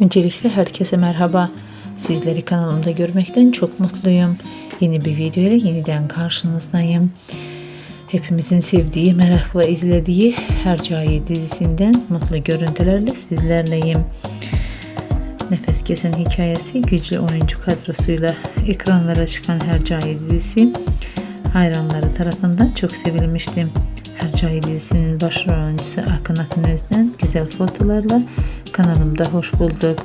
Öncelikle herkese merhaba. Sizleri kanalımda görmekten çok mutluyum. Yeni bir video ile yeniden karşınızdayım. Hepimizin sevdiği, merakla izlediği Hercai dizisinden mutlu görüntülerle sizlerleyim. Nefes kesen hikayesi güçlü oyuncu kadrosuyla ekranlara çıkan Hercai dizisi hayranları tarafından çok sevilmişti. Hercai dizisinin başrol oyuncusu Akın Akınöz'den güzel fotolarla kanalımda hoş bulduk.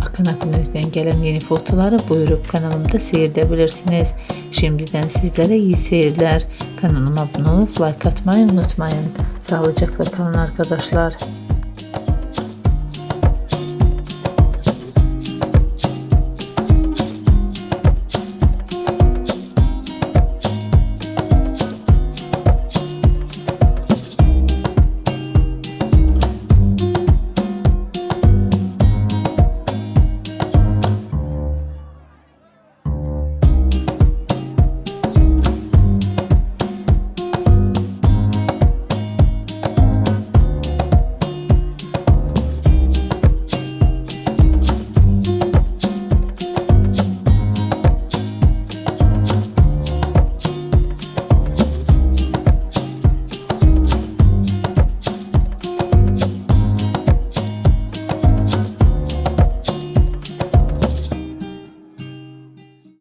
Akın Akınöz'den gelen yeni fotoları buyurup kanalımda seyredebilirsiniz. Şimdiden sizlere iyi seyirler. Kanalıma abone olup like atmayı unutmayın. Sağlıcakla kalın arkadaşlar.